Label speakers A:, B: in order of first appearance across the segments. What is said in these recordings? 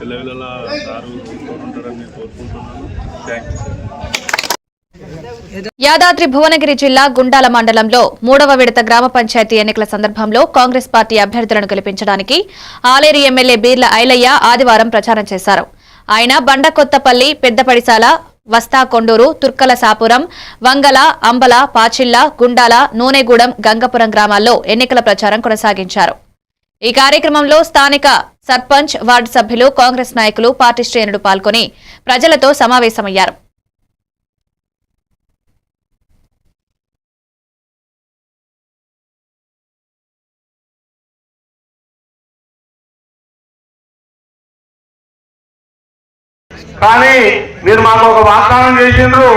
A: పిల్లల సారు ఉంటారని కోరుకుంటున్నాను. థ్యాంక్ యూ
B: యాదాద్రి భువనగిరి జిల్లా గుండాల మండలంలో మూడవ విడత గ్రామ పంచాయతీ ఎన్నికల సందర్భంలో కాంగ్రెస్ పార్టీ అభ్యర్థులను గెలిపించడానికి ఆలేరు ఎమ్మెల్యే బీర్ల ఐలయ్య ఆదివారం ప్రచారం చేశారు. ఆయన బండకొత్తపల్లి పెద్దపడిసాల వస్తా కొండూరు తుర్కల సాపురం వంగల అంబల పాచిల్ల గుండాల నూనెగూడెం గంగపురం గ్రామాల్లో ఎన్నికల ప్రచారం కొనసాగించారు. ఈ కార్యక్రమంలో స్థానిక సర్పంచ్ వార్డు సభ్యులు కాంగ్రెస్ నాయకులు పార్టీ శ్రేణులు పాల్గొని ప్రజలతో సమావేశమయ్యారు.
C: కానీ మీరు మాకు ఒక వాగ్దానం చేసిండ్రు.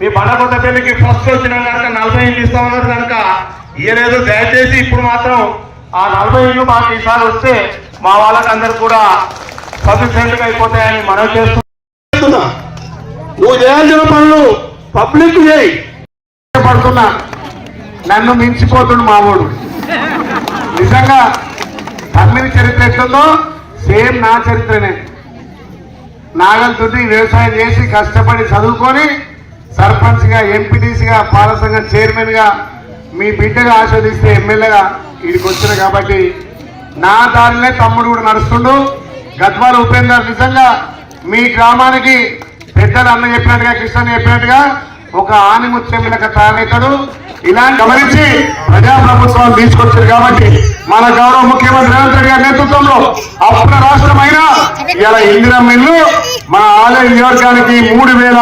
C: మీ బండకొత్త పెళ్ళికి ఫస్ట్ వచ్చిన కనుక నలభై ఇల్లు ఇస్తామన్నారు కనుక ఇయ్యలేదు. దయచేసి ఇప్పుడు మాత్రం ఆ నలభై ఇల్లు మాకు ఈసారి వస్తే మా వాళ్ళకందరూ కూడా సఫిషియెంట్గా అయిపోతాయని మనం చేస్తున్నా. నువ్వు చేయాల్సిన పనులు పబ్లిక్ చేయి. పడుతున్నా. నన్ను మించిపోతుండు మామూడు నిజంగా తమ్మిని చరిత్ర ఎట్లుందో సేమ్ నా చరిత్రనే. నాగల్తోటి వ్యవసాయం చేసి కష్టపడి చదువుకొని సర్పంచ్గా ఎంపీటీసీగా పాలసంఘ చైర్మన్గా మీ బిడ్డగా ఆస్వాదిస్తే ఎమ్మెల్యేగా ఇక్కడికి వచ్చిన కాబట్టి నా దారిలో తమ్ముడు కూడా నడుస్తుండు. గద్వాల ఉపేందర్ నిజంగా మీ గ్రామానికి పెద్దలు అన్న చెప్పినట్టుగా కృష్ణ చెప్పినట్టుగా ఒక ఆనిముత్యములక తయారవుతాడు ఇలాంటి గమనించి ప్రజాప్రభుత్వాలు తీసుకొచ్చారు కాబట్టి మన గౌరవ ముఖ్యమంత్రి రేవంత్ రెడ్డి గారి నేతృత్వంలో అప్పుల రాష్ట్రమైన ఇలా ఇందిరమ్మ ఇల్లు మన ఆలయ నియోజకానికి మూడు వేల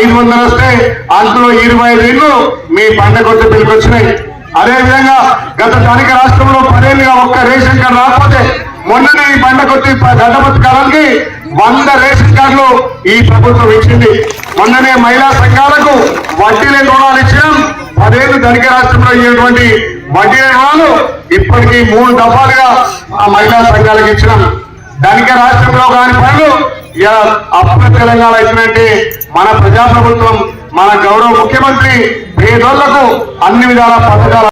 C: ఐదు వందలు వస్తే అందులో ఇరవై ఐదు ఇల్లు మీ పంట కొట్టి వచ్చినాయి అదేవిధంగా గత స్థానిక రాష్ట్రంలో పదేళ్ళుగా ఒక్క రేషన్ కార్డు రాకపోతే మొన్ననే ఈ పండగొట్టి గడ్డపతి కాలానికి వంద రేషన్ కార్డులు ఈ ప్రభుత్వం ఇచ్చింది. మొన్ననే మహిళా సంఘాలకు వడ్డీ లేని రుణాలు ఇచ్చినాం. పదేళ్ళు ధనిక రాష్ట్రంలో ఇచ్చినటువంటి వడ్డీ లేని రుణాలు ఇప్పటికీ మూడు దఫాలుగా ఆ మహిళా సంఘాలకు ఇచ్చినాం. ధనిక రాష్ట్రంలో కాని పనులు. ఇలా అప్పుల తెలంగాణ ఇచ్చినట్టే మన ప్రజాప్రభుత్వం మన గౌరవ ముఖ్యమంత్రి పేదోళ్ళకు అన్ని విధాల పథకాలు